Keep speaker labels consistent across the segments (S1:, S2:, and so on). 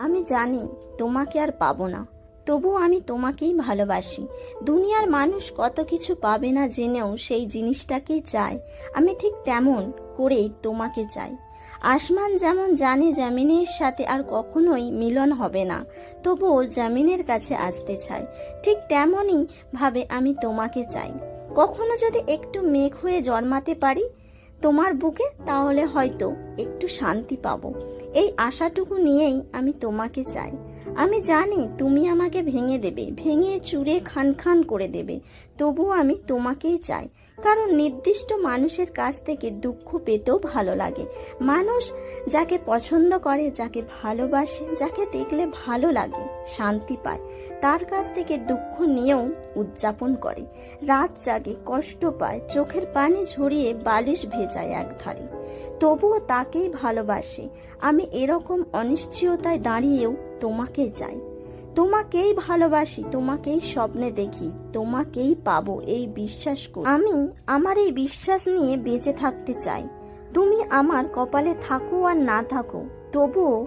S1: আমি জানি তোমাকে আর পাবো না তবু আমি তোমাকেই ভালোবাসি। দুনিয়ার মানুষ কত কিছু পাবে না জেনেও সেই জিনিসটাকেই চায়। আমি ঠিক তেমন করেই তোমাকে চাই। আসমান যেমন জানে জামিনের সাথে আর কখনোই মিলন হবে না, তবুও জামিনের কাছে আসতে চাই ঠিক তেমনই ভাবে আমি তোমাকে চাই। কখনো যদি একটু মেঘ হয়ে জন্মাতে পারি তোমার বুকে তাহলে হয়তো একটু শান্তি পাবো। এই আশাটুকু নিয়েই আমি তোমাকে চাই। আমি জানি তুমি আমাকে ভেঙে দেবে, ভেঙে চুরে খান খান করে দেবে। তবু আমি তোমাকেই চাই। কারণ নির্দিষ্ট মানুষের কাছ থেকে দুঃখ পেতেও ভালো লাগে। মানুষ যাকে পছন্দ করে, যাকে ভালোবাসে, যাকে দেখলে ভালো লাগে, শান্তি পায়, তার কাছ থেকে দুঃখ নিয়েও উদযাপন করে। রাত জাগে, কষ্ট পায়, চোখের পানি ঝরিয়ে বালিশ ভেজায় একধারে। তবুও তাকেই ভালোবাসে। আমি এরকম অনিশ্চয়তায় দাঁড়িয়েও তোমাকে চাই। তোমাকেই ভালোবাসি, তোমাকেই স্বপ্নে দেখি, তোমাকেই পাবো এই বিশ্বাস করি। আমি আমার এই বিশ্বাস নিয়ে বেঁচে থাকতে চাই। তুমি আমার কপালে থাকো আর না থাকো, তবুও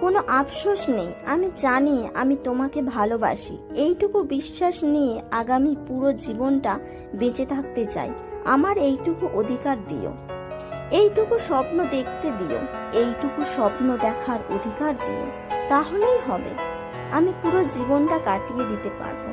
S1: কোনো আফসোস নেই। আমি জানি আমি তোমাকে ভালোবাসি। এইটুকু বিশ্বাস নিয়ে আগামী পুরো জীবনটা বেঁচে থাকতে চাই। আমার এইটুকু অধিকার দিও। এইটুকু স্বপ্ন দেখতে দিও, এইটুকু স্বপ্ন দেখার অধিকার দিও, তাহলেই হবে। আমি পুরো জীবনটা কাটিয়ে দিতে পারব।